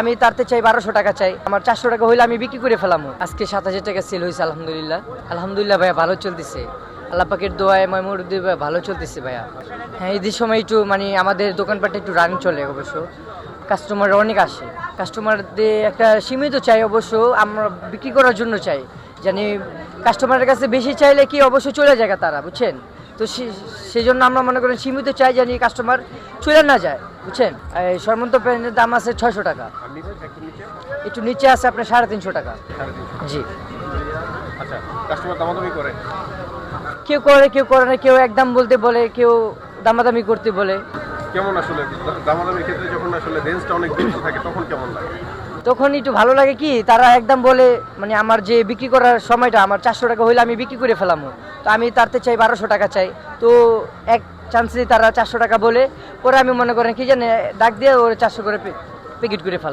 আমি তারতে চাই বারোশো টাকা চাই। আমার চারশো টাকা হইলে আমি বিক্রি করে ফেলাম। আজকে সাত হাজার টাকা সেল হয়েছে আলহামদুলিল্লাহ। আলহামদুলিল্লাহ ভাইয়া, ভালো চলতেছে। আল্লাহ পাকের দোয়ায় ময়মুরুদ্দি ভাই ভালো চলতেছে ভাইয়া। হ্যাঁ ঈদের সময় একটু মানে আমাদের দোকানপাটে একটু রান চলে অবশ্য। কাস্টমার অনেক আসে। কাস্টমারদের একটা সীমিত চাই অবশ্য, আমরা বিক্রি করার জন্য চাই। জানি কাস্টমারের কাছে বেশি চাইলে কি অবশ্যই চলে যায় তারা, বুঝছেন? তো সেই জন্য আমরা মনে করেন সীমিত চাই জানি কাস্টমার চলে না যায় বুঝছেন? এই সর্বন্ত প্যান্টের দাম আছে ছয়শো টাকা। একটু নিচে আছে আপনার সাড়ে তিনশো টাকা। জি। আচ্ছা কেউ করে কেউ করে না কেউ একদম বলতে বলে কেউ দামাদামি করতে বলে। কেমন আসলে? দামাদামির ক্ষেত্রে যখন আসলে রেঞ্জটা অনেক বেশি থাকে তখন কেমন লাগে? তখন একটু ভালো লাগে কি, তারা একদম বলে মানে আমার যে বিক্রি করার সময়টা, আমার চারশো টাকা হইলে আমি বিক্রি করে ফেলাম। তো আমি তারতে চাই বারোশো টাকা চাই। তো এক চান্সে তারা চারশো টাকা বলে, পরে আমি মনে করেন কি জানে, ডাক দিয়ে ওরা চারশো করে প্যাকেট করে ফেলে।